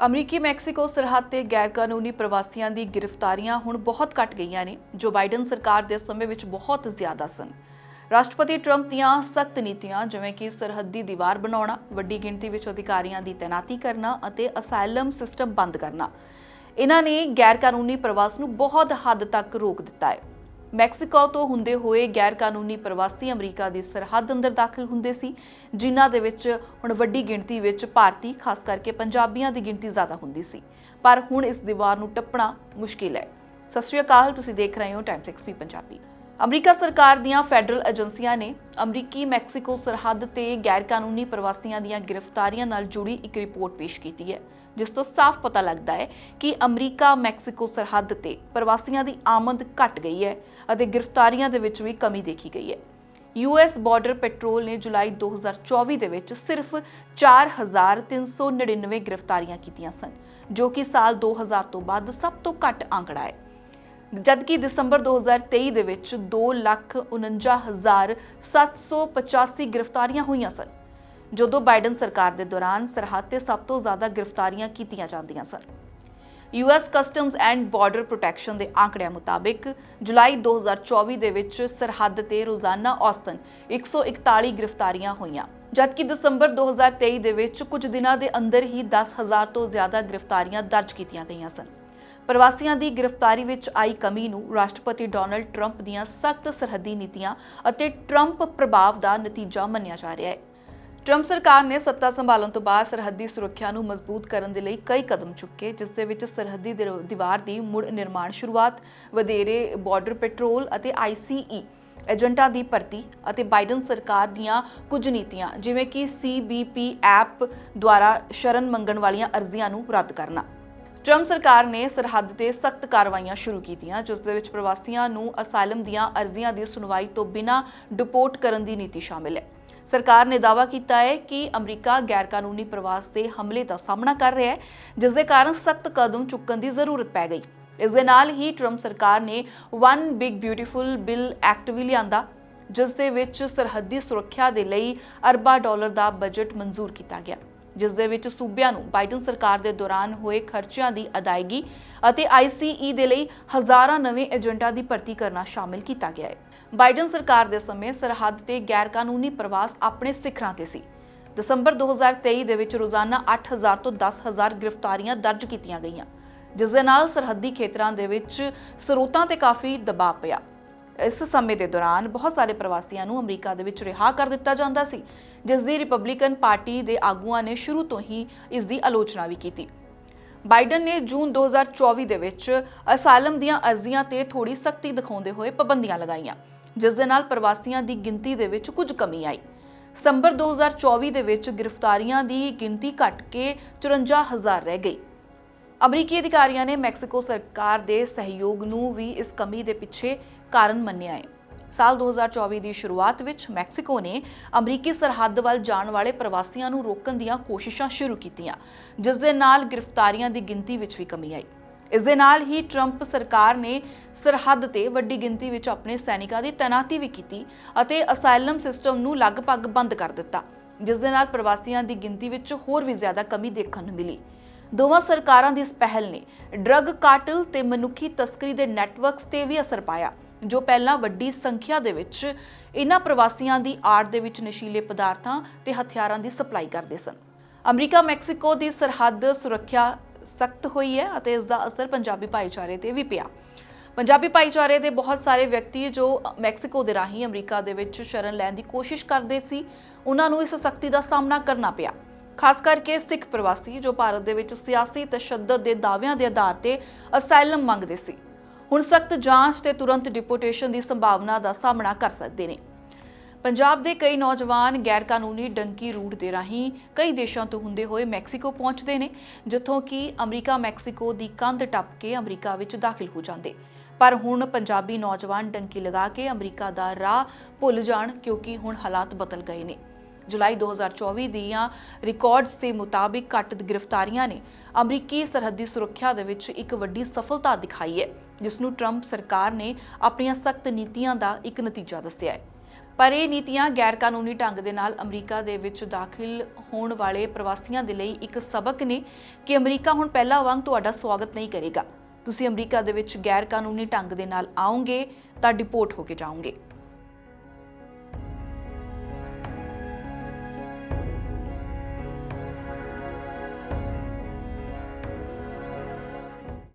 ਅਮਰੀਕੀ ਮੈਕਸੀਕੋ ਸਰਹੱਦ ਤੇ ਗੈਰਕਾਨੂੰਨੀ ਪ੍ਰਵਾਸੀਆਂ ਦੀ ਗ੍ਰਿਫਤਾਰੀਆਂ ਹੁਣ ਬਹੁਤ ਘਟ ਗਈਆਂ ਨੇ, ਜੋ ਬਾਈਡਨ ਸਰਕਾਰ ਦੇ ਸਮੇਂ ਵਿੱਚ ਬਹੁਤ ਜ਼ਿਆਦਾ ਸਨ। ਰਾਸ਼ਟਰਪਤੀ ਟਰੰਪ ਦੀਆਂ ਸਖਤ ਨੀਤੀਆਂ, ਜਿਵੇਂ ਕਿ ਸਰਹੱਦੀ ਦੀਵਾਰ ਬਣਾਉਣਾ, ਵੱਡੀ ਗਿਣਤੀ ਵਿੱਚ ਅਧਿਕਾਰੀਆਂ ਦੀ ਤੈਨਾਤੀ ਕਰਨਾ ਅਤੇ ਅਸਾਈਲਮ ਸਿਸਟਮ ਬੰਦ ਕਰਨਾ, ਇਹਨਾਂ ਨੇ ਗੈਰਕਾਨੂੰਨੀ ਪ੍ਰਵਾਸ ਨੂੰ ਬਹੁਤ ਹੱਦ ਤੱਕ ਰੋਕ ਦਿੱਤਾ ਹੈ। ਮੈਕਸੀਕੋ ਤੋਂ ਹੁੰਦੇ ਹੋਏ ਗੈਰ ਕਾਨੂੰਨੀ ਪ੍ਰਵਾਸੀ ਅਮਰੀਕਾ ਦੀ ਸਰਹੱਦ ਅੰਦਰ ਦਾਖਲ ਹੁੰਦੇ ਸੀ, ਜਿਨ੍ਹਾਂ ਦੇ ਵਿੱਚ ਹੁਣ ਵੱਡੀ ਗਿਣਤੀ ਵਿੱਚ ਭਾਰਤੀ, ਖਾਸ ਕਰਕੇ ਪੰਜਾਬੀਆਂ ਦੀ ਗਿਣਤੀ ਜ਼ਿਆਦਾ ਹੁੰਦੀ ਸੀ। ਪਰ ਹੁਣ ਇਸ ਦੀਵਾਰ ਨੂੰ ਟੱਪਣਾ ਮੁਸ਼ਕਿਲ ਹੈ। ਸਤਿ ਸ਼੍ਰੀ ਅਕਾਲ, ਤੁਸੀਂ ਦੇਖ ਰਹੇ ਹੋ ਟਾਈਮਸ ਐਕਸਪੀ ਪੰਜਾਬੀ ਅਮਰੀਕਾ ਸਰਕਾਰ ਦੀਆਂ ਫੈਡਰਲ ਏਜੰਸੀਆਂ ਨੇ ਅਮਰੀਕੀ ਮੈਕਸੀਕੋ ਸਰਹੱਦ ਤੇ ਗੈਰ ਕਾਨੂੰਨੀ ਪ੍ਰਵਾਸੀਆਂ ਦੀਆਂ ਗ੍ਰਿਫਤਾਰੀਆਂ ਨਾਲ ਜੁੜੀ ਇੱਕ ਰਿਪੋਰਟ ਪੇਸ਼ ਕੀਤੀ ਹੈ। ਜਿਸ ਤੋਂ ਸਾਫ਼ ਪਤਾ ਲੱਗਦਾ ਹੈ ਕਿ ਅਮਰੀਕਾ ਮੈਕਸੀਕੋ ਸਰਹੱਦ ਤੇ ਪ੍ਰਵਾਸੀਆਂ ਦੀ ਆਮਦ ਘਟ ਗਈ ਹੈ ਅਤੇ ਗ੍ਰਿਫਤਾਰੀਆਂ ਦੇ ਵਿੱਚ ਵੀ ਕਮੀ ਦੇਖੀ ਗਈ ਹੈ। ਯੂਐਸ ਬਾਰਡਰ ਪੈਟਰੋਲ ਨੇ ਜੁਲਾਈ 2024 ਦੇ ਵਿੱਚ ਸਿਰਫ 4399 ਗ੍ਰਿਫਤਾਰੀਆਂ ਕੀਤੀਆਂ ਸਨ, ਜੋ ਕਿ ਸਾਲ 2000 ਤੋਂ ਬਾਅਦ ਸਭ ਤੋਂ ਘੱਟ ਆંકੜਾ ਹੈ। ਜਦਕਿ ਦਸੰਬਰ 2023 ਦੇ ਵਿੱਚ 249785 ਗ੍ਰਿਫਤਾਰੀਆਂ ਹੋਈਆਂ ਸਨ ਜਦੋਂ ਬਾਈਡਨ ਸਰਕਾਰ ਦੇ ਦੌਰਾਨ ਸਰਹੱਦ ਤੇ ਸਭ ਤੋਂ ਜ਼ਿਆਦਾ ਗ੍ਰਿਫਤਾਰੀਆਂ ਕੀਤੀਆਂ ਜਾਂਦੀਆਂ ਸਨ। US customs and border protection ਦੇ ਆંકੜਿਆਂ ਮੁਤਾਬਿਕ ਜੁਲਾਈ 2024 ਦੇ ਵਿੱਚ ਸਰਹੱਦ ਤੇ ਰੋਜ਼ਾਨਾ ਔਸਤਨ 141 ਗ੍ਰਿਫਤਾਰੀਆਂ ਹੋਈਆਂ, ਜਦਕਿ ਦਸੰਬਰ 2023 ਦੇ ਵਿੱਚ ਕੁਝ ਦਿਨਾਂ ਦੇ ਅੰਦਰ ਹੀ 10000 ਤੋਂ ਜ਼ਿਆਦਾ ਗ੍ਰਿਫਤਾਰੀਆਂ ਦਰਜ ਕੀਤੀਆਂ ਗਈਆਂ ਸਨ। ਪ੍ਰਵਾਸੀਆਂ ਦੀ ਗ੍ਰਿਫਤਾਰੀ ਵਿੱਚ ਆਈ ਕਮੀ ਨੂੰ ਰਾਸ਼ਟਰਪਤੀ ਡੋਨਲਡ ਟਰੰਪ ਦੀਆਂ ਸਖਤ ਸਰਹੱਦੀ ਨੀਤੀਆਂ ਅਤੇ ਟਰੰਪ ਪ੍ਰਭਾਵ ਦਾ ਨਤੀਜਾ ਮੰਨਿਆ ਜਾ ਰਿਹਾ ਹੈ। ਟਰੰਪ ਸਰਕਾਰ ਨੇ ਸੱਤਾ ਸੰਭਾਲਣ ਤੋਂ ਬਾਅਦ ਸਰਹੱਦੀ ਸੁਰੱਖਿਆ ਨੂੰ ਮਜ਼ਬੂਤ ਕਰਨ ਦੇ ਲਈ ਕਈ ਕਦਮ ਚੁੱਕੇ, ਜਿਸ ਦੇ ਵਿੱਚ ਸਰਹੱਦੀ ਦੀਵਾਰ ਦੀ ਮੁੜ ਨਿਰਮਾਣ ਸ਼ੁਰੂਆਤ, ਵਧੇਰੇ ਬਾਰਡਰ ਪੈਟਰੋਲ ਅਤੇ ਆਈਸੀਈ ਏਜੰਟਾਂ ਦੀ ਭਰਤੀ ਅਤੇ ਬਾਈਡਨ ਸਰਕਾਰ ਦੀਆਂ ਕੁਝ ਨੀਤੀਆਂ, ਜਿਵੇਂ ਕਿ ਸੀਬੀਪੀ ਐਪ ਦੁਆਰਾ ਸ਼ਰਨ ਮੰਗਣ ਵਾਲੀਆਂ ਅਰਜ਼ੀਆਂ ਨੂੰ ਰੱਦ ਕਰਨਾ। ਟਰੰਪ ਸਰਕਾਰ ਨੇ ਸਰਹੱਦ ਤੇ ਸਖਤ ਕਾਰਵਾਈਆਂ ਸ਼ੁਰੂ ਕੀਤੀਆਂ, ਜਿਸ ਦੇ ਵਿੱਚ ਪ੍ਰਵਾਸੀਆਂ ਨੂੰ ਅਸਾਈਲਮ ਦੀਆਂ ਅਰਜ਼ੀਆਂ ਦੀ ਸੁਣਵਾਈ ਤੋਂ ਬਿਨਾਂ ਡਿਪੋਰਟ ਕਰਨ ਦੀ ਨੀਤੀ ਸ਼ਾਮਿਲ ਹੈ। ਸਰਕਾਰ ਨੇ ਦਾਅਵਾ ਕੀਤਾ ਹੈ ਕਿ ਅਮਰੀਕਾ ਗੈਰਕਾਨੂੰਨੀ ਪ੍ਰਵਾਸ ਦੇ ਹਮਲੇ ਦਾ ਸਾਹਮਣਾ ਕਰ ਰਿਹਾ ਹੈ, ਜਿਸ ਦੇ ਕਾਰਨ ਸਖਤ ਕਦਮ ਚੁੱਕਣ ਦੀ ਜ਼ਰੂਰਤ ਪੈ ਗਈ। ਇਸ ਦੇ ਨਾਲ ਹੀ ਟਰੰਪ ਸਰਕਾਰ ਨੇ one big beautiful bill act ਵੀ ਲਿਆਂਦਾ, ਜਿਸ ਦੇ ਵਿੱਚ ਸਰਹੱਦੀ ਸੁਰੱਖਿਆ ਦੇ ਲਈ ਅਰਬਾਂ ਡਾਲਰ ਦਾ ਬਜਟ ਮਨਜ਼ੂਰ ਕੀਤਾ ਗਿਆ, ਜਿਸ ਦੇ ਵਿੱਚ ਸੂਬਿਆਂ ਨੂੰ ਬਾਈਡਨ ਸਰਕਾਰ ਦੇ ਦੌਰਾਨ ਹੋਏ ਖਰਚਿਆਂ ਦੀ ਅਦਾਇਗੀ ਅਤੇ ਆਈਸੀਈ ਦੇ ਲਈ ਹਜ਼ਾਰਾਂ ਨਵੇਂ ਏਜੰਟਾਂ ਦੀ ਭਰਤੀ ਕਰਨਾ ਸ਼ਾਮਿਲ ਕੀਤਾ ਗਿਆ ਹੈ। ਬਾਈਡਨ ਸਰਕਾਰ ਦੇ ਸਮੇਂ ਸਰਹੱਦ ਤੇ ਗੈਰਕਾਨੂੰਨੀ ਪ੍ਰਵਾਸ ਆਪਣੇ ਸਿਖਰਾਂ ਤੇ ਸੀ। ਦਸੰਬਰ 2023 ਦੇ ਵਿੱਚ ਰੋਜ਼ਾਨਾ 8000 ਤੋਂ 10000 ਗ੍ਰਿਫਤਾਰੀਆਂ ਦਰਜ ਕੀਤੀਆਂ ਗਈਆਂ, ਜਿਸ ਦੇ ਨਾਲ ਸਰਹੱਦੀ ਖੇਤਰਾਂ ਦੇ ਵਿੱਚ ਸਰੋਤਾਂ ਤੇ ਕਾਫੀ ਦਬਾਅ ਪਿਆ। ਇਸ ਸਮੇਂ ਦੇ ਦੌਰਾਨ ਬਹੁਤ ਸਾਰੇ ਪ੍ਰਵਾਸੀਆਂ ਨੂੰ ਅਮਰੀਕਾ ਦੇ ਵਿੱਚ ਰਿਹਾ ਕਰ ਦਿੱਤਾ ਜਾਂਦਾ ਸੀ, ਜਿਸ ਦੀ ਰਿਪਬਲਿਕਨ ਪਾਰਟੀ ਦੇ ਆਗੂਆਂ ਨੇ ਸ਼ੁਰੂ ਤੋਂ ਹੀ ਇਸ ਦੀ ਆਲੋਚਨਾ ਵੀ ਕੀਤੀ। ਬਾਈਡਨ ਨੇ ਜੂਨ 2024 ਦੇ ਵਿੱਚ ਅਸਾਈਲਮ ਦੀਆਂ ਅਰਜ਼ੀਆਂ ਤੇ ਥੋੜੀ ਸਖਤੀ ਦਿਖਾਉਂਦੇ ਹੋਏ ਪਾਬੰਦੀਆਂ ਲਗਾਈਆਂ। ਜਿਸ ਦੇ ਨਾਲ ਪ੍ਰਵਾਸੀਆਂ ਦੀ ਗਿਣਤੀ ਦੇ ਵਿੱਚ ਕੁਝ ਕਮੀ ਆਈ। ਸਤੰਬਰ 2024 ਦੇ ਵਿੱਚ ਗ੍ਰਿਫਤਾਰੀਆਂ ਦੀ ਗਿਣਤੀ ਘਟ ਕੇ 54000 ਰਹਿ ਗਈ। ਅਮਰੀਕੀ ਅਧਿਕਾਰੀਆਂ ਨੇ ਮੈਕਸੀਕੋ ਸਰਕਾਰ ਦੇ ਸਹਿਯੋਗ ਨੂੰ ਵੀ ਇਸ ਕਮੀ ਦੇ ਪਿੱਛੇ ਕਾਰਨ ਮੰਨਿਆ ਹੈ। ਸਾਲ 2024 ਦੀ ਸ਼ੁਰੂਆਤ ਵਿੱਚ ਮੈਕਸੀਕੋ ਨੇ ਅਮਰੀਕੀ ਸਰਹੱਦ ਵੱਲ ਜਾਣ ਵਾਲੇ ਪ੍ਰਵਾਸੀਆਂ ਨੂੰ ਰੋਕਣ ਦੀਆਂ ਕੋਸ਼ਿਸ਼ਾਂ ਸ਼ੁਰੂ ਕੀਤੀਆਂ, ਜਿਸ ਦੇ ਨਾਲ ਗ੍ਰਿਫਤਾਰੀਆਂ ਦੀ ਗਿਣਤੀ ਵਿੱਚ ਵੀ ਕਮੀ ਆਈ। ਇਸ ਦੇ ਨਾਲ ਹੀ ਟਰੰਪ ਸਰਕਾਰ ਨੇ ਸਰਹੱਦ ਤੇ ਵੱਡੀ ਗਿਣਤੀ ਵਿੱਚ ਆਪਣੇ ਸੈਨਿਕਾਂ ਦੀ ਤੈਨਾਤੀ ਵੀ ਕੀਤੀ ਅਤੇ ਅਸਾਈਲਮ ਸਿਸਟਮ ਨੂੰ ਲਗਭਗ ਬੰਦ ਕਰ ਦਿੱਤਾ ਜਿਸ ਦੇ ਨਾਲ ਪ੍ਰਵਾਸੀਆਂ ਦੀ ਗਿਣਤੀ ਵਿੱਚ ਹੋਰ ਵੀ ਜ਼ਿਆਦਾ ਕਮੀ ਦੇਖਣ ਨੂੰ ਮਿਲੀ। ਦੋਵਾਂ ਸਰਕਾਰਾਂ ਦੀ ਇਸ ਪਹਿਲ ਨੇ ਡਰੱਗ ਕਾਟਲ ਤੇ ਮਨੁੱਖੀ ਤਸਕਰੀ ਦੇ ਨੈਟਵਰਕਸ ਤੇ ਵੀ ਅਸਰ ਪਾਇਆ, ਜੋ ਪਹਿਲਾਂ ਵੱਡੀ ਸੰਖਿਆ ਦੇ ਵਿੱਚ ਇਹਨਾਂ ਪ੍ਰਵਾਸੀਆਂ ਦੀ ਆੜ ਦੇ ਵਿੱਚ ਨਸ਼ੀਲੇ ਪਦਾਰਥਾਂ ਤੇ ਹਥਿਆਰਾਂ ਦੀ ਸਪਲਾਈ ਕਰਦੇ ਸਨ। ਅਮਰੀਕਾ ਮੈਕਸੀਕੋ ਦੀ ਸਰਹੱਦ ਸੁਰੱਖਿਆ ਸਖਤ ਹੋਈ ਹੈ ਅਤੇ ਇਸ ਦਾ ਅਸਰ ਪੰਜਾਬੀ ਭਾਈਚਾਰੇ ਤੇ ਵੀ ਪਿਆ। ਪੰਜਾਬੀ ਭਾਈਚਾਰੇ ਦੇ ਬਹੁਤ ਸਾਰੇ ਵਿਅਕਤੀ ਜੋ ਮੈਕਸੀਕੋ ਦੇ ਰਾਹੀਂ ਅਮਰੀਕਾ ਦੇ ਵਿੱਚ ਸ਼ਰਨ ਲੈਣ ਦੀ ਕੋਸ਼ਿਸ਼ ਕਰਦੇ ਸੀ, ਉਹਨਾਂ ਨੂੰ ਇਸ ਸਖਤੀ ਦਾ ਸਾਹਮਣਾ ਕਰਨਾ ਪਿਆ। ਖਾਸ ਕਰਕੇ ਸਿੱਖ ਪ੍ਰਵਾਸੀ ਜੋ ਭਾਰਤ ਦੇ ਵਿੱਚ ਸਿਆਸੀ ਤਸ਼ੱਦਦ ਦੇ ਦਾਅਵਿਆਂ ਦੇ ਆਧਾਰ ਤੇ ਅਸਾਈਲਮ ਮੰਗਦੇ ਸੀ। ਹੁਣ ਸਖਤ ਜਾਂਚ ਤੇ ਤੁਰੰਤ ਡਿਪੋਰਟੇਸ਼ਨ ਦੀ ਸੰਭਾਵਨਾ ਦਾ ਸਾਹਮਣਾ ਕਰ ਸਕਦੇ ਨੇ। ਪੰਜਾਬ ਦੇ ਕਈ ਨੌਜਵਾਨ ਗੈਰ ਕਾਨੂੰਨੀ ਡੰਕੀ ਰੂਟ ਦੇ ਰਾਹੀਂ ਕਈ ਦੇਸ਼ਾਂ ਤੋਂ ਹੁੰਦੇ ਹੋਏ ਮੈਕਸੀਕੋ ਪਹੁੰਚਦੇ ਨੇ, ਜਿੱਥੋਂ ਕਿ ਅਮਰੀਕਾ ਮੈਕਸੀਕੋ ਦੀ ਕੰਧ ਟੱਪ ਕੇ ਅਮਰੀਕਾ ਵਿੱਚ ਦਾਖਲ ਹੋ ਜਾਂਦੇ। ਪਰ ਹੁਣ ਪੰਜਾਬੀ ਨੌਜਵਾਨ ਡੰਕੀ ਲਗਾ ਕੇ ਅਮਰੀਕਾ ਦਾ ਰਾਹ ਭੁੱਲ ਜਾਣ, ਕਿਉਂਕਿ ਹੁਣ ਹਾਲਾਤ ਬਦਲ ਗਏ ਨੇ। ਜੁਲਾਈ 2024 ਦੀਆਂ ਰਿਕਾਰਡਸ ਦੇ ਮੁਤਾਬਿਕ ਘੱਟ ਗ੍ਰਿਫਤਾਰੀਆਂ ਨੇ। ਅਮਰੀਕੀ ਸਰਹੱਦੀ ਸੁਰੱਖਿਆ ਦੇ ਵਿੱਚ ਇੱਕ ਵੱਡੀ ਸਫਲਤਾ ਦਿਖਾਈ ਹੈ, ਜਿਸ ਨੂੰ ਟਰੰਪ ਸਰਕਾਰ ਨੇ ਆਪਣੀਆਂ ਸਖਤ ਨੀਤੀਆਂ ਦਾ ਇੱਕ ਨਤੀਜਾ ਦੱਸਿਆ ਹੈ। ਪਰ ਇਹ ਨੀਤੀਆਂ ਗੈਰ ਕਾਨੂੰਨੀ ਢੰਗ ਦੇ ਨਾਲ ਅਮਰੀਕਾ ਦੇ ਵਿੱਚ ਦਾਖਲ ਹੋਣ ਵਾਲੇ ਪ੍ਰਵਾਸੀਆਂ ਦੇ ਲਈ ਇੱਕ ਸਬਕ ਨੇ ਕਿ ਅਮਰੀਕਾ ਹੁਣ ਪਹਿਲਾਂ ਵਾਂਗ ਤੁਹਾਡਾ ਸਵਾਗਤ ਨਹੀਂ ਕਰੇਗਾ। ਤੁਸੀਂ ਅਮਰੀਕਾ ਦੇ ਵਿੱਚ ਗੈਰ ਕਾਨੂੰਨੀ ਢੰਗ ਦੇ ਨਾਲ ਆਓਗੇ ਤਾਂ ਡਿਪੋਰਟ ਹੋ ਕੇ ਜਾਓਗੇ।